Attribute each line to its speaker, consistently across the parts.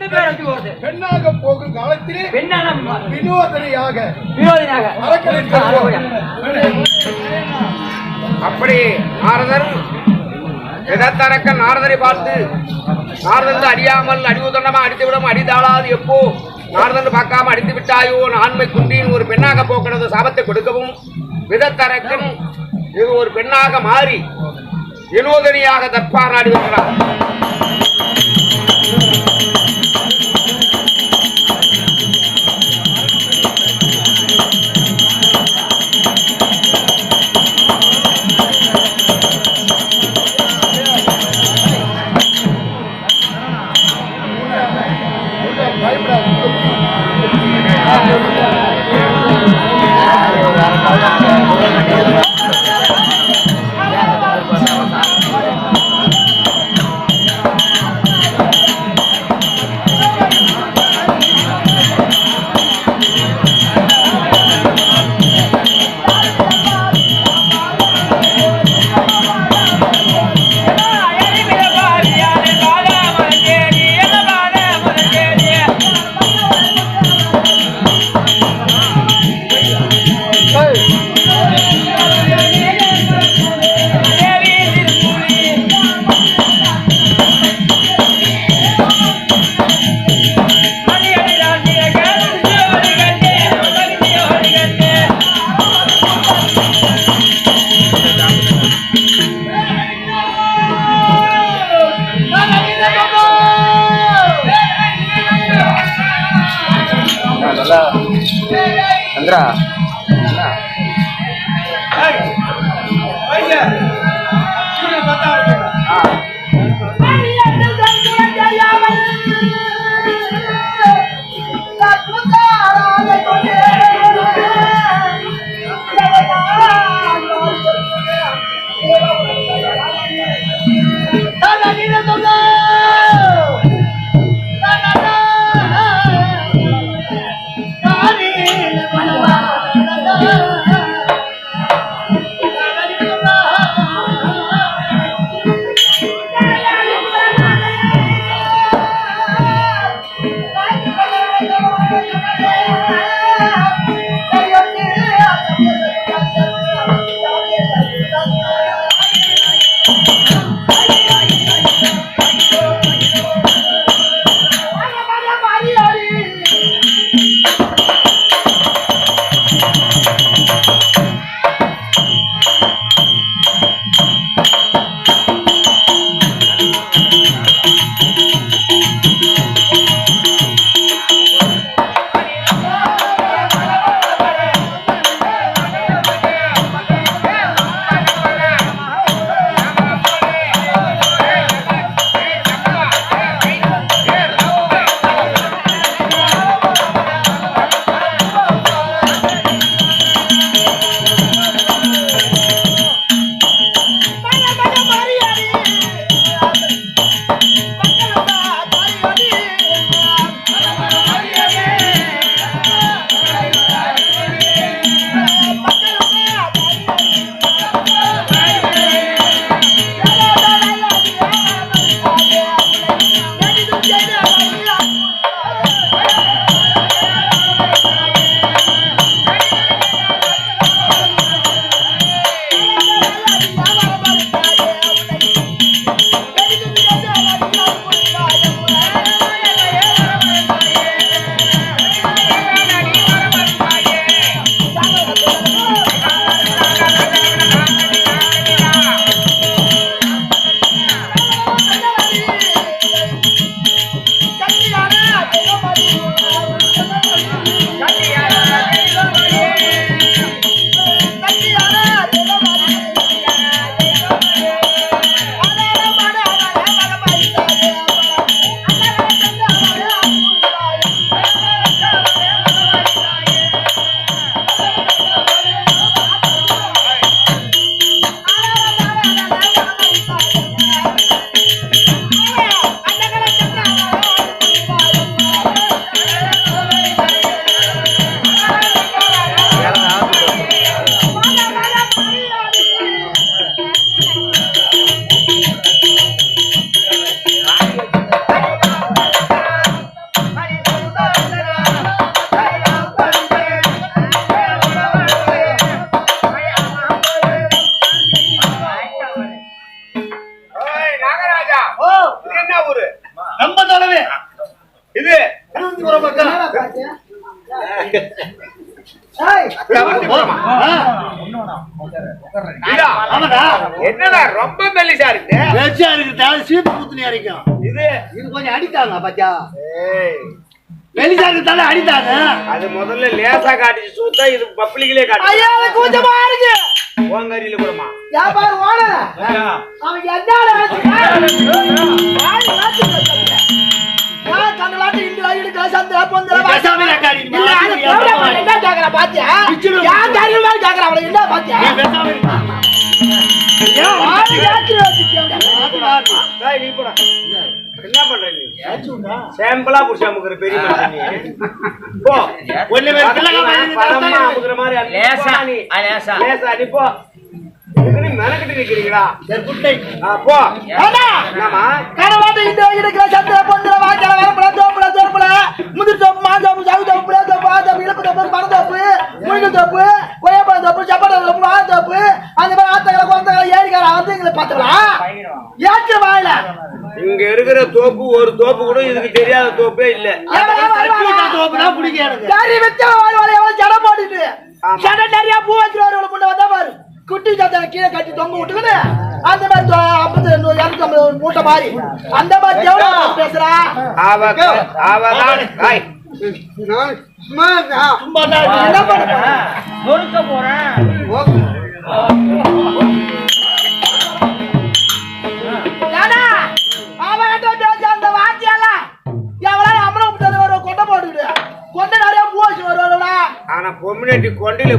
Speaker 1: பெண்ணாக போகும் காலத்திலே
Speaker 2: பெண்ணான
Speaker 1: வினோதனையாக
Speaker 2: விரோதினாக
Speaker 3: அப்படி நாரதர் விதத்தரக்க நாரதரை பார்த்து நாரதன் அறியாமல் அடிவுதண்டமா அடித்து விடும் அடிதாளாது எப்போ நாரதன் பார்க்காம அடித்து விட்டாயோ ஆண்மை குன்றின் ஒரு பெண்ணாக போக்கிறது சாபத்தை கொடுக்கவும் விதத்தரக்கன் இது ஒரு பெண்ணாக மாறி வினோதனியாக தற்பார் நாடி வருகிறார். சந்திரா
Speaker 4: Música பாத்தியா?
Speaker 5: ஏய்,
Speaker 4: வெளிச்சா இருக்கிறதால அடித்தாங்க.
Speaker 5: அது முதல்ல லேசா காட்டுச்சு சூத்தா இது பப்ளிக்லயே காட்டு
Speaker 3: கொஞ்சமா இருக்கு
Speaker 5: ஓங்கரியில கூடமா
Speaker 3: வியாபார ஓனர் அவன். என்ன பாத்தியா? என்ன
Speaker 5: பண்ற நீ சாம்பிளா புடிச்சு அமுக்குற பெரிய மனுஷன் நீ. போ.
Speaker 4: ஒண்ணு வேற பிள்ளைங்க மாதிரி
Speaker 5: பதமா
Speaker 4: இருந்தா
Speaker 5: அமுக்குற மாதிரி அள்ளி
Speaker 2: லேசா, லேசா.
Speaker 5: லேசா நீ போ. மெனக்கிட்டு நிக்கிறீங்களா?
Speaker 4: சரி, night.
Speaker 5: ஆ, போ. என்னம்மா?
Speaker 3: கண்ணலாட்டு இந்து வரப்பட தோப்புல தோப்புல. முதிர் தோப்பு தோப்பு புளிய தோப்பு ஆ தோப்பு இழுப்பு தோப்பு பண தோப்பு முழுங்க தோப்பு கொய்யாப்பழம் தோப்பு சப்பாட்டை தோப்பு ஆ தோப்பு அந்த மாதிரி ஆத்தங்களை குழந்தைகளை ஏரிக்கார வந்து எங்களை பார்த்துக்கலாம் ஏற்ற வாயில
Speaker 5: இங்க இருக்கிற தோப்பு ஒரு தோப்பு கூட இதுக்கு தெரியாத தோப்பே இல்ல
Speaker 4: தோப்புனா எனக்கு.
Speaker 3: சரி வித்த எவ்வளவு போட்டுட்டு நிறைய பூ வைக்கிறவர்கள் முன்ன வந்தா பாரு குட்டி சத்தனை கீழே கட்டி தொங்க விட்டுக்குன்னு அந்த மாதிரி தொ- ஐம்பது இரநூத்தி ஐம்பது ஒரு மூட்டை மாதிரி அந்த மாதிரி எவ்வளவு பேசுறா
Speaker 4: சும்மா.
Speaker 3: என்ன பண்ண போற?
Speaker 2: நொறுக்க போறேன்
Speaker 5: ஆனா பொம்மினட்டி கொண்டையில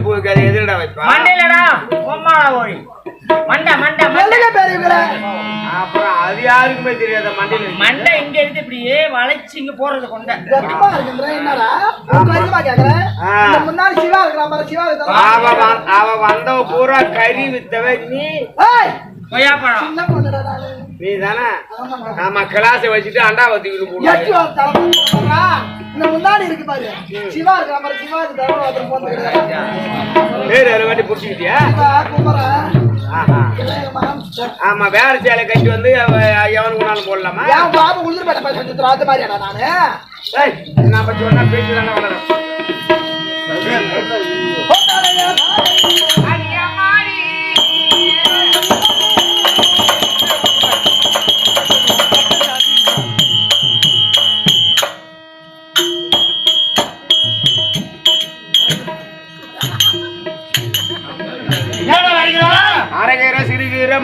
Speaker 5: எதிரடா வைப்பா
Speaker 2: மண்டையிலடா பொம்மாளா ஓடி மண்டை மண்டை மண்டை.
Speaker 3: மெல்லுங்க பெரியவங்களே
Speaker 5: அப்புறம் அது யாருக்குமே தெரியாத மண்டையில.
Speaker 2: மண்டை இங்க இருந்து இப்படியே வளைச்சு இங்க போறது கொண்ட.
Speaker 3: வெக்கமா இருக்குன்ற என்னடா? உங்க வயசுமா கேக்குறேன்
Speaker 5: ஆ.
Speaker 3: இந்த முன்னாடி சிவா இருக்கிற மாதிரி சிவா
Speaker 5: அவ
Speaker 3: இருக்கிற
Speaker 5: வ- அவ வந்தவ பூரா கறி வித்தவ நீ
Speaker 3: ஏய்!
Speaker 2: கொய்யாப்பழம்.
Speaker 3: சின்ன பொண்ணுடா.
Speaker 5: நீ தானே. ஆமா கிளாஸை வச்சுட்டு அண்டா வத்திக்கிட்டு
Speaker 3: போடுறா. இந்த முன்னாடி இருக்கு பாரு. சிவா இருக்கிற மாதிரி சிவா இருக்கு ஒருத்தர் போட்டுக்கிறேன்.
Speaker 5: பேர் அதை வாட்டி புடிச்சுக்கிட்டியா. ஆமா வேற சேலை கட்டி வந்து எவனுக்கு வேணாலும் போடலாமா?
Speaker 3: என் பாபு அந்த மாதிரியாடா நானு?
Speaker 5: நான் பத்தி ஒன்னா பேசி தானே வளரும்.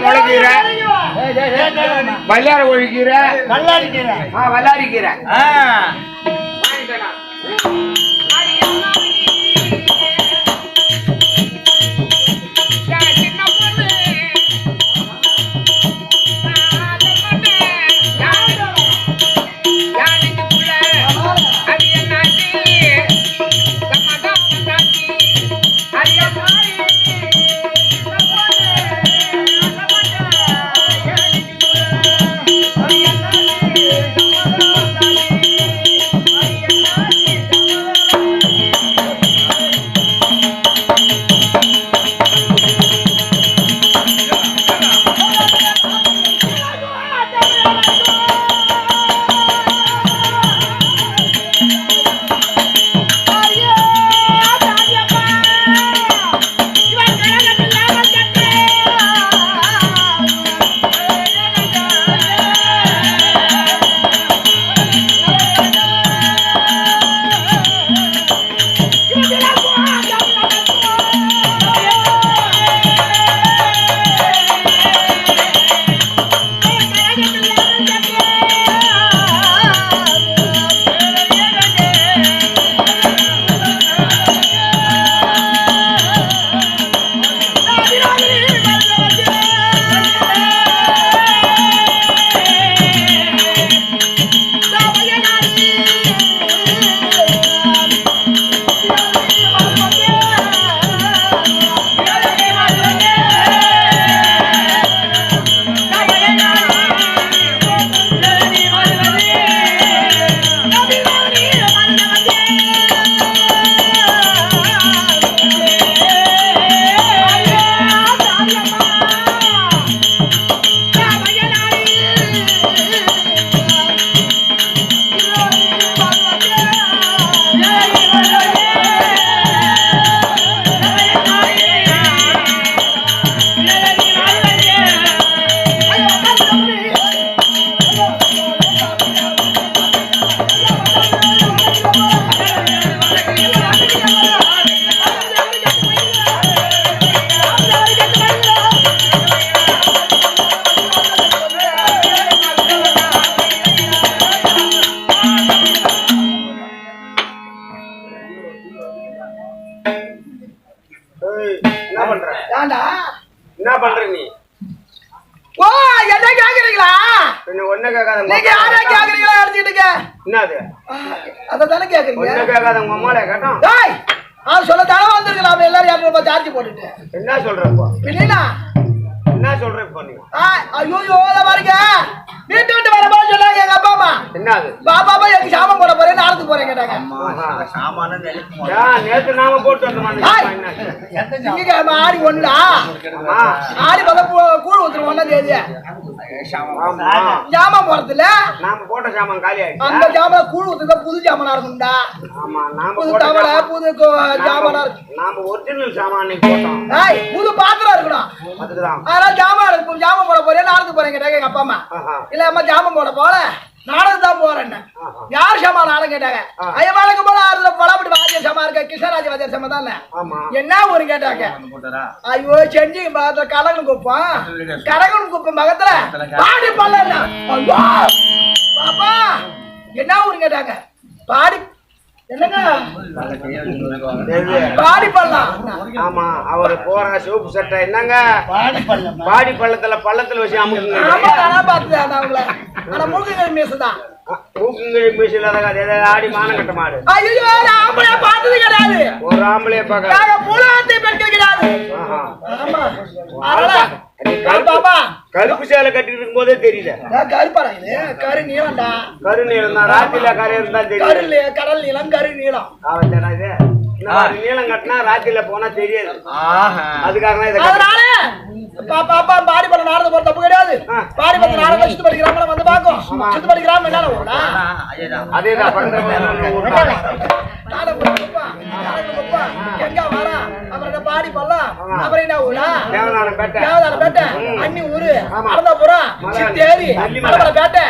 Speaker 5: முளைக்கீரை வல்லார
Speaker 3: கோழிக்கீரை
Speaker 5: வல்லாரிக்கீரை வல்லாரிக்கீரை கேட்காத உங்க அம்மால கேட்டோம்.
Speaker 3: டேய் அவன் சொல்ல தானே வந்திருக்கலாம் எல்லாரும் இரநூறு ரூபாய் சார்ஜ் போட்டுட்டு?
Speaker 5: என்ன சொல்ற இப்போ
Speaker 3: பின்னா
Speaker 5: என்ன சொல்ற இப்போ நீ
Speaker 3: ஐயோ யோல பாருங்க. வீட்டு விட்டு வர போது சொன்னாங்க எங்க அப்பா அம்மா.
Speaker 5: என்னது
Speaker 3: பாப்பா எனக்கு சாமம் போட போறேன் நாளத்துக்கு போறேன் கேட்டாங்க.
Speaker 5: ஏன் நேத்து நாம போட்டு வந்தோம்
Speaker 3: ஆடி ஒண்ணுடா. ஆடி பார்த்தா கூழ் ஊத்துரு ஒன்னாம் தேதி
Speaker 5: ஆமா
Speaker 3: ஜாமான் போறதுல
Speaker 5: நாம போட்ட சாமான் காலி ஆயிடுச்சு.
Speaker 3: அந்த ஜாமான் கூழ் ஊத்துறதா புது ஜாமானா இருக்கும்டா.
Speaker 5: ஆமா நாம
Speaker 3: புது தவளை
Speaker 5: சாமான்
Speaker 3: புது கு- ஜாமானா இருக்கும்
Speaker 5: நாம ஒரிஜினல் சாமான் அன்னைக்கு போட்டோம்.
Speaker 3: ஏய் புது பாத்திரம் இருக்கணும்
Speaker 5: அதுக்குதான்
Speaker 3: அதனால ஜாமான் இருக்கும் ஜாமான் போட போறேன் நாளத்துக்கு போறேன் கேட்டாங்க எங்க அப்பா அம்மா. இல்ல அம்மா ஜாமான் போட போல. நாடகம் தான் போறேன்
Speaker 5: ஆஹா.
Speaker 3: யார் சமா நாடகம் கேட்டாங்க.
Speaker 5: ஆ.
Speaker 3: ஐயா வழக்கு போல ஆறுல பலாப்பட்டு வாத்திய சமா இருக்க? கிருஷ்ணராஜ் வாத்திய சமா தானே? என்ன ஒரு கேட்டாங்க? ஐயோ செஞ்சு மகத்துல கலகன் குப்பம். கலகன் குப்பம் மகத்துல பாடி பல்ல பாப்பா! என்ன ஊரு கேட்டாங்க? பாடி? பாடி
Speaker 5: ஆமா அவர் போற சிவப்பு சட்டை என்னங்க?
Speaker 4: பாடி
Speaker 5: பள்ளத்துல பள்ளத்துல வச்சு அமுக்குங்க. ஆடி மானம் கட்ட மாடு.
Speaker 3: ஐயோ ஆம்பளை பார்த்தது கிடையாது.
Speaker 5: ஒரு ஆம்பளைய பார்க்க.
Speaker 3: நாங்க மூலத்தை கிடையாது.
Speaker 5: கருப்பு சேலை கட்டிட்டு இருக்கும் போதே தெரியல
Speaker 3: கருப்பாடா இது. கரு நீளம்டா.
Speaker 5: கரு நீளம் தான் ராத்திரில கரை இருந்தா தெரியும்
Speaker 3: கடல் நீளம் கரு நீளம்.
Speaker 5: அவன் மாதிரி நீளம் கட்டினா ராத்திரில போனா தெரியாது. அதுக்காக தான் இதை கட்டு-
Speaker 3: அதனால பா- பாப்பா பாடி பண்ண நாடகம் போற தப்பு கிடையாது. பாடி பண்ண நாடகம் சுத்து படிக்கிறாம வந்து பாக்கும் சுத்து படிக்கிறாம என்ன ஓடா
Speaker 5: அதேதான்.
Speaker 3: எங்க வரா அப்புறம் பாடி பண்ணலாம்? அப்புறம் என்ன ஊரா?
Speaker 5: தேவநாதன் பேட்டை.
Speaker 3: தேவதான பேட்டை. அன்னி ஊரு.
Speaker 5: மலை.
Speaker 3: சித்தேரி பேட்டை.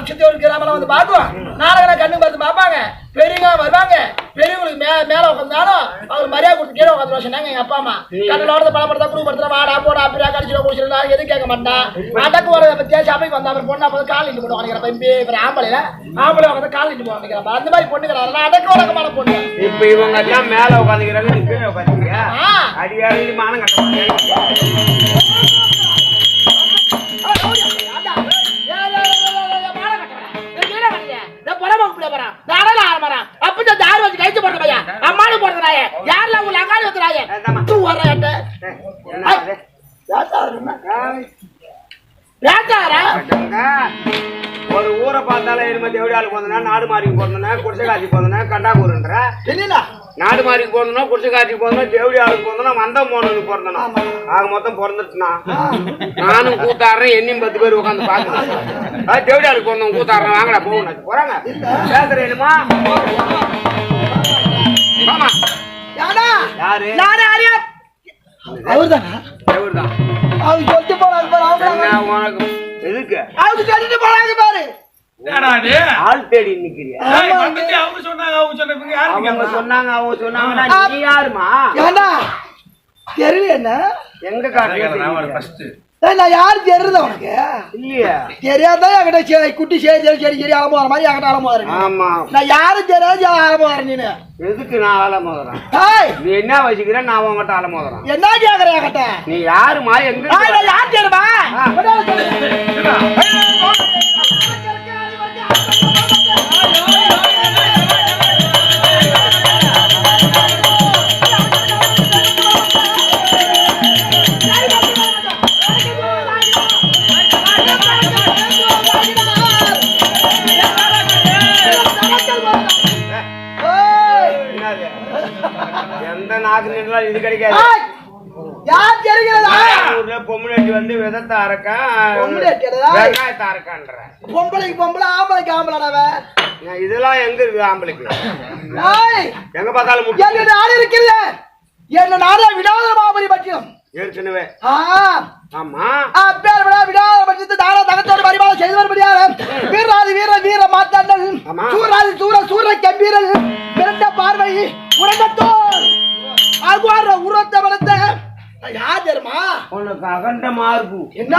Speaker 3: சித்தூர் கிராமம் வந்து பார்க்கும் நாடகம் கண்ணு பார்த்து பார்ப்பாங்க. பெரியவங்க வருவாங்க. பெரியவங்களுக்கு மே மேல உட்காந்தாலும் அவர் மரியாதை கொடுத்து கீழே உட்காந்து சொன்னாங்க எங்க அப்பா அம்மா. கண்ணில் ஓடுறது பழப்படுத்தா குடும்பப்படுத்துற வாடா போடா அப்படியா கடிச்சிட குடிச்சிருந்தா எதுவும் கேட்க மாட்டான் அடக்கு வரத பத்தியா சபைக்கு வந்தா? அப்புறம் பொண்ணு அப்போ கால் நின்று போட்டு உனக்கு தம்பி இப்போ ஆம்பளைல ஆம்பளை உட்காந்து கால் நின்று போட்டு அந்த மாதிரி பொண்ணு கிடையாது அடக்கு வழக்கமான பொண்ணு
Speaker 5: இப்ப இவங்க எல்லாம் மேல உட்காந்துக்கிறாங்க நீ கீழே உட்காந்துக்கிறியா
Speaker 3: ஆ.
Speaker 5: அடியாடி மானம் கட்ட மாட்டேன் என்ன ஒரு ஊரை பார்த்தாலே இரும தேவடியாளுக்கு போந்தனா நாடு மாறிக்கு போந்தனா குடிசைக்காட்சி போந்தனா கண்டாக்கூருன்ற நாடு மாறிக்கு போந்தனா குடிசைக்காட்சிக்கு போந்தனா தேவடியாளுக்கு போந்தனா மந்தம் போனவனுக்கு பிறந்தனா. ஆக மொத்தம் பிறந்துட்டுனா நானும் கூத்தாடுறேன் என்னையும் பத்து பேர் உட்காந்து பாக்குறேன் தேவடியாளுக்கு பிறந்தவன் கூத்தாடுறேன் வாங்கடா போகணும். போறாங்க. பேசுறேன் என்னமா ஆமா யாரு?
Speaker 3: அவர்தானா. அவங்க சொல்லிட்டு போனாங்க பாரு அவங்க
Speaker 5: எதுக்கு?
Speaker 3: அவங்க சொல்லிட்டு போனாங்க பாரு?
Speaker 5: ஆள் தேடி நிக்கிறியா
Speaker 6: அவங்க சொன்னாங்க அவங்க?
Speaker 5: சொன்னாங்க அவங்க சொன்னாங்கன்னா நீ யாருமா?
Speaker 3: ஏண்டா? தெரியல என்ன?
Speaker 5: எங்க காட்டுறீங்க
Speaker 3: நான் யாரு தெரியுது உனக்கு?
Speaker 5: இல்லையா.
Speaker 3: தெரியாதான் என்கிட்ட குட்டி சரி சரி சரி சரி அலமோற மாதிரி என்கிட்ட அலமோற
Speaker 5: ஆமா.
Speaker 3: நான் யாரும் தெரியாது அலமோற நீனு?
Speaker 5: எதுக்கு நான் ஆலமோதுறேன்
Speaker 3: ஏய்!
Speaker 5: நீ என்ன வச்சுக்கிற? நான் உங்ககிட்ட ஆலமோதுறேன்
Speaker 3: என்ன கேக்குற என்கிட்ட?
Speaker 5: நீ எங்க
Speaker 3: ஏய்,
Speaker 5: இருந்து
Speaker 3: நான் யார் தெரியுமா? பொம்பளைக்கு பொம்பளை ஆம்பளைக்கு ஆம்பளைடாவ
Speaker 5: இதெல்லாம் எங்க இருக்கு ஆம்பளைக்கு? எங்க பார்த்தாலும்
Speaker 3: என்ன
Speaker 5: முட்டு
Speaker 3: நாடு இருக்குல்ல என்ன நாடு விடாத மாபரி பட்சம்
Speaker 5: ஏற்கனவே
Speaker 3: ஆ.
Speaker 5: ஆமா.
Speaker 3: அப்பேர் விடா விடாத பட்சத்து தான தகத்தோடு பரிமாணம் செய்தவர் படியார் வீராதி வீர வீர மாத்தாண்டல்
Speaker 5: ஆமா.
Speaker 3: சூராதி சூர சூர கம்பீரல் பிறந்த பார்வை உரண்டத்தோர் அகுவார உரத்த வளர்த்த யார் தெரியுமா?
Speaker 5: உனக்கு அகண்ட மார்பு.
Speaker 3: என்ன?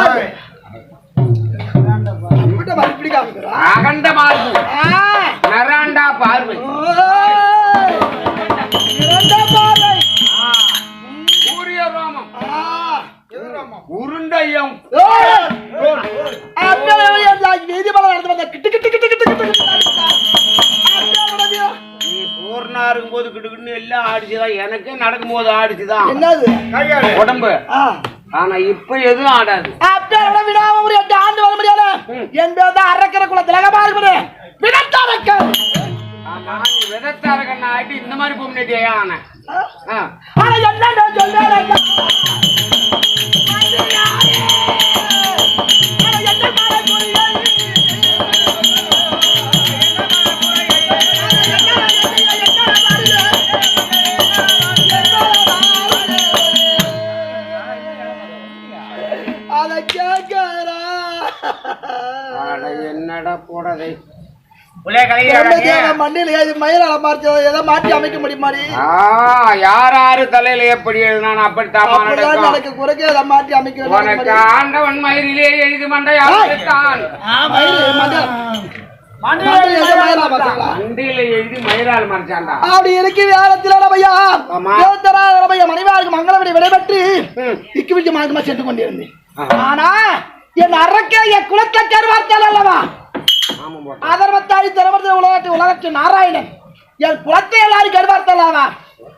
Speaker 3: குறிப்பிட்ட மறுபடி காமிக்கிறோம்
Speaker 5: அகண்ட மார்பு நராண்டா பார்வை.
Speaker 3: பார்வை.
Speaker 5: சூரிய நடந்து
Speaker 3: வந்த
Speaker 5: கிட்டு கிட்டு கிட்டு கிட்டு கிட்டு சோர்னா இருக்கும் போது எல்லாம் ஆடிச்சுதான். எனக்கு நடக்கும் போது ஆடிச்சுதான்.
Speaker 3: என்னது?
Speaker 5: உடம்பு. ஆனா இப்ப எதுவும் ஆடாது.
Speaker 3: அப்ப எவ்வளவு விடாம ஒரு எட்டு ஆண்டு வர முடியாது? என் பேர் தான் இருக்குது விடத்தாரக்கர்
Speaker 5: ஆமா நீ விதத்தாரகண்ணா ஆயிட்டு இந்த மாதிரி ஆன ஆ.
Speaker 3: ஆனா என்ன சொல்றேன்
Speaker 5: என்னடா போடதை.
Speaker 3: மண்ணில் மயிலால மாற்றி எதை மாற்றி அமைக்க முடியுமாடி?
Speaker 5: ஆ யார் யாரு தலையில எப்படி எழுதினான் அப்படித்தான்
Speaker 3: எனக்கு குறைக்க எதை மாற்றி அமைக்க
Speaker 5: உனக்கு? ஆண்டவன்
Speaker 3: மயில்,
Speaker 5: எழுதி மறைச்சான்டா.
Speaker 3: அப்படி இருக்கு வேலத்தில் மனைவாருக்கு மங்களவடி விடைபெற்று
Speaker 5: ம்.
Speaker 3: திக்கு விக்கு மார்க்கமா சென்று கொண்டிருந்தேன். ஆனா என் அரக்க என் குலத்தை கருவார்த்தால் அல்லவா? அதர்வத்தாடி திரவர்த்த உலகத்து உலகத்து நாராயணன் என் குலத்தை எல்லாரும் கருவார்த்தலாமா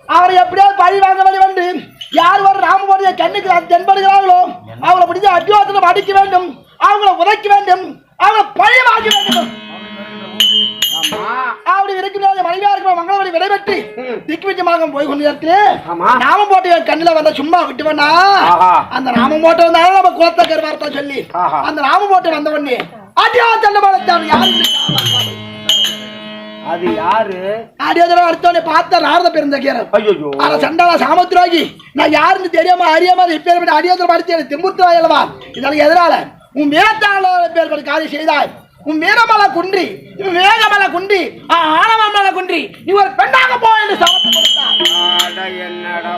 Speaker 3: அவரை எப்படியாவது பழி வாங்க வழி வந்து யார் ஒரு ராமபோடைய கண்ணுக்கு தென்படுகிறார்களோ அவங்களை பிடிச்ச அடிவாசனம் அடிக்க வேண்டும் அவங்கள உதைக்க வேண்டும் அவங்களை பழி வாங்க வேண்டும் அப்படி இருக்கிற மனைவியாருக்கு மங்களவடி விடைபெற்று
Speaker 5: ம்.
Speaker 3: திக்கு விஜயமாக போய் கொண்டு. நாமம் போட்டு கண்ணுல வந்த சும்மா விட்டு. அந்த நாமம் போட்டு வந்தாலும் நம்ம குலத்தை கருவார்த்தா சொல்லி. அந்த நாமம் போட்டு வந்த உடனே அடியா தண்டபாளத்தான் யாரு
Speaker 5: அது யாரு?
Speaker 3: அடியோதரம் அடுத்தவனே பார்த்த நாரத பிறந்த கீரன்
Speaker 5: ஐயோ
Speaker 3: ஆனா சண்டாள சாமத்துராகி நான் யாருன்னு தெரியாம அறியாம இப்பேர் அடியோதரம் எனக்கு திம்புத்துவா அல்லவா? இதற்கு எதிரால உன் வீரத்தாள பேர் படி காரியம் செய்தாய். உன் வீரமல குன்றி உன் வேகமல குன்றி ஆ, ஆணவமல குன்றி நீ ஒரு பெண்ணாக போ என்று சாபத்தை கொடுத்தான்
Speaker 5: என்னடா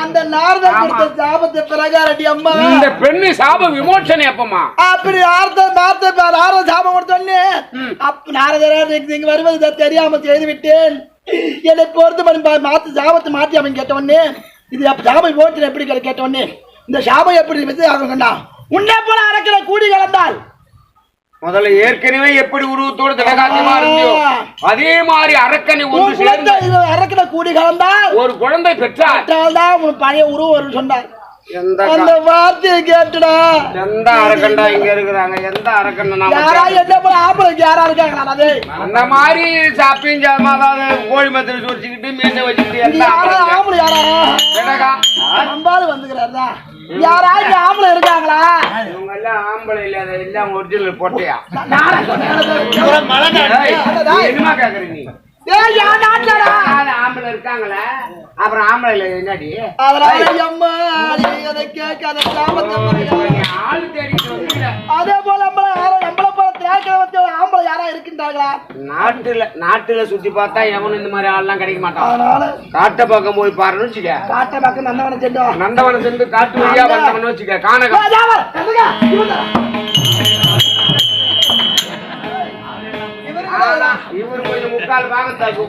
Speaker 3: அந்த நாரதர் கொடுத்த சாபத்தை பிரகாரடி அம்மா.
Speaker 5: இந்த பெண்ணு சாப விமோசனை எப்பமா
Speaker 3: அப்படி ஆர்த்த பார்த்த நாரத சாபம் கொடுத்தோன்னே அப்ப நாரதர் இங்க வருவது தெரியாம செய்து விட்டேன் என்னை பொறுத்து பண்ணி மாத்து சாபத்தை மாற்றி அவன் கேட்டவொடனே இது சாபம் ஓட்டு எப்படி கிடை- கேட்டவொடனே இந்த சாபம் எப்படி வித்து ஆகணும்னா உன்னை போல அறக்கிற கூடி கலந்தால்
Speaker 5: முதல்ல ஏற்கனவே எப்படி உருவத்தோடு திலகாத்தியமா இருந்தியோ அதே மாதிரி அரக்கனை ஒன்று சேர்ந்து
Speaker 3: அறக்கிற கூடி கலந்தால்
Speaker 5: ஒரு குழந்தை பெற்றார்
Speaker 3: தான் உன் பழைய உருவம் வரும்னு சொன்னார். அந்த வார்த்தையை கேட்டுடா.
Speaker 5: எந்த அரக்கண்டா இங்க இருக்கிறாங்க? எந்த அரக்கண்ட
Speaker 3: யாரா என்ன போல ஆம்பளைக்கு யாரா இருக்காங்களா அதே
Speaker 5: அந்த மாதிரி சாமா அதாவது கோழி மத்திர சுரிச்சுக்கிட்டு மீசை வச்சுக்கிட்டு
Speaker 3: யாரா?
Speaker 5: அரக்கன்?
Speaker 3: ஆம்பளை யாரா?
Speaker 5: என்னக்கா?
Speaker 3: அம்பாலு வந்துக்கிறாரா யாரா இங்க ஆம்பளை இருக்காங்களா?
Speaker 5: இவங்க எல்லாம் ஆம்பளை இல்ல அதை எல்லாம் ஒரிஜினல் போட்டியா என்னமா கேக்குற நீ? ஆம்பளை இருக்காங்களே? அப்புறம் ஆம்பளை என்னடி.
Speaker 3: அதே போல ஆம்பளை யாரா இருக்கின்றாங்களா
Speaker 5: நாட்டுல நாட்டுல சுத்தி பார்த்தா எவனும் இந்த மாதிரி ஆள்லாம் கிடைக்க மாட்டான்.
Speaker 3: அதனால
Speaker 5: காட்டு பக்கம் போய் பாருன்னு வச்சுக்க.
Speaker 3: காட்ட பக்கம் நந்தவன சென்றோம்.
Speaker 5: நந்தவனம் சென்று காட்டு வழியா வந்தவன் வச்சுக்க கானகம் இவரு கொஞ்சம் முக்கால் பாகத்தாக்கு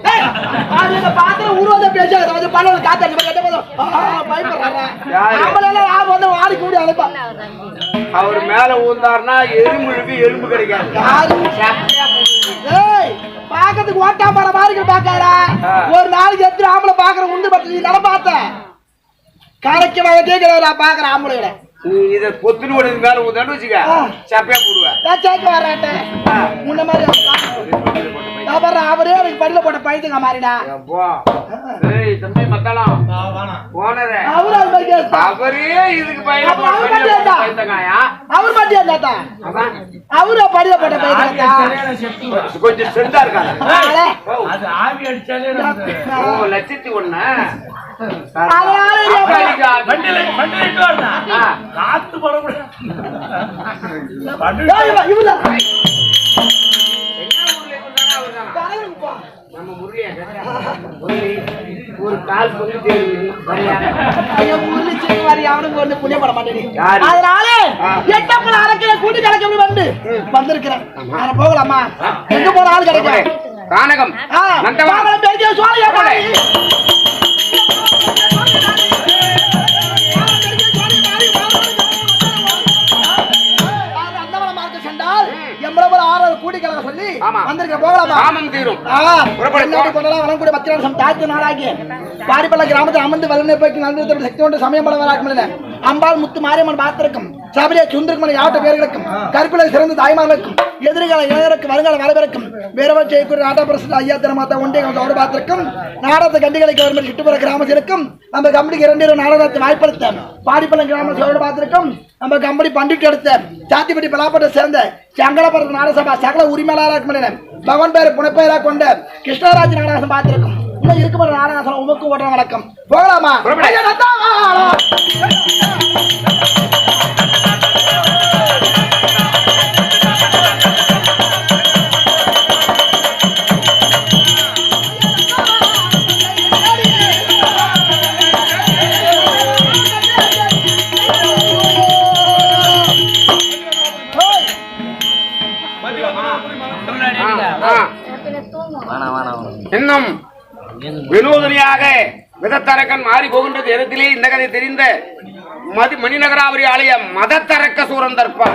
Speaker 3: பாத்திரம் உருவத பேச பல்லவ காத்தாடி கேட்ட போதும் பயப்படுறாரா?
Speaker 5: யாரு?
Speaker 3: ஆம்பளை நான் வந்து வாடி கூடி அழைப்பா?
Speaker 5: அவர் மேல ஊந்தாருன்னா கிடைக்காது
Speaker 3: யாரு?
Speaker 5: சக்கையா போகுது.
Speaker 3: ஏய் பாக்கிறதுக்கு ஓட்டா மர மாதிரி பாக்காரா. ஒரு நாளைக்கு எத்தனை ஆம்பளை பாக்குற உண்டு நீ நட பார்த்த கரைக்கு வர கேட்கிறா பாக்குற ஆம்பளைகளை
Speaker 5: நீ இத பொத்துன்னு ஓடுறது மேல ஊத்தான்னு வச்சுக்க. சப்பையா போடுவேன்
Speaker 3: வரேன் முன்ன மாதிரி பாரு, அவரே எனக்கு படியில போட்ட பைத்துங்க மாறிடா.
Speaker 5: தம்பி மத்தளம். போனதே.
Speaker 3: அவரு
Speaker 5: இதுக்கு
Speaker 3: அப்ப அவர் ஏண்டா?
Speaker 5: பைத்தங்காயா?
Speaker 3: அவர் படியில போட்ட
Speaker 5: கொஞ்சம் செந்தா இருக்காங்க
Speaker 6: அது ஆவி அடிச்சாலே
Speaker 5: லட்சத்தி ஒண்ணு.
Speaker 3: நீ
Speaker 5: நம்ம முரளியா முரளி, ஒரு கால் பொண்ணு தேர்வு வரியா?
Speaker 3: அவனுக்கு வந்து புண்ணியப்பட மாட்டேன்.
Speaker 5: யாரு?
Speaker 3: அதனால. எட்டப்பல அரைக்கிற கூட்டி கிடைக்க வந்து வந்திருக்கிறேன். நான் போகலாமா? எங்க போன ஆள் கிடைக்கும்
Speaker 5: கானகம்.
Speaker 3: வாங்கலாம், சொல்லி. வந்திருக்க போகலாமா
Speaker 5: காமம் தீரும்
Speaker 3: ஆ,
Speaker 5: புறப்படு,
Speaker 3: தென்னாட்டு
Speaker 5: போ.
Speaker 3: கொண்டலாம் வளங்கூட பத்திரம் சம் தாய்த்து நாளாகிய பாரிப்பள்ள கிராமத்தில் அமர்ந்து வல்லனை போய்க்கு நன்றித்தோடு சக்தி கொண்டு சமயம் பல வராக்கமில்ல அம்பாள் முத்து மாரியம்மன் பார்த்திருக்கும் சபரியை சுந்தரமணி யாவட்ட பேர்களுக்கும் கற்பிலை சிறந்த தாய்மார்களுக்கும் எதிர்கால இளைஞருக்கு வருங்கால வரவிருக்கும் வேறவர் செய்யக்கூடிய நாட்ட பிரசித்த ஐயா தினமாத்த ஒன்றிய பார்த்திருக்கும் நாடகத்தை கண்டிகளை கவர்மெண்ட் சுற்றுப்புற கிராமத்திற்கும் நம்ம கம்பெனிக்கு இரண்டு இரண்டு நாடகத்தை வாய்ப்படுத்த பாடிப்பள்ளம் கிராமத்தோடு பார்த்திருக்கும் நம்ம கம்பெனி பண்டிட்டு எடுத்த சாத்திப்பட்டி பலாப்பட்டை சேர்ந்த சங்கடபுரத்து நாடசபா சகல உரிமையாளராக பகவான் பேர் புனப்பெயராக கொண்ட கிருஷ்ணராஜ் நாடகம் பார்த்திருக்கும். இன்னும் இருக்கும்போது நாடகம் உமக்கு ஓட்டுற வணக்கம். போகலாமா?
Speaker 5: இன்னும் வினோதனியாக விதத்தரக்கன் மாறி போகின்ற நேரத்திலே இந்த கதை தெரிந்த மதி மணிநகராவரி ஆலய மதத்தரக்க சூரந்தர்ப்பா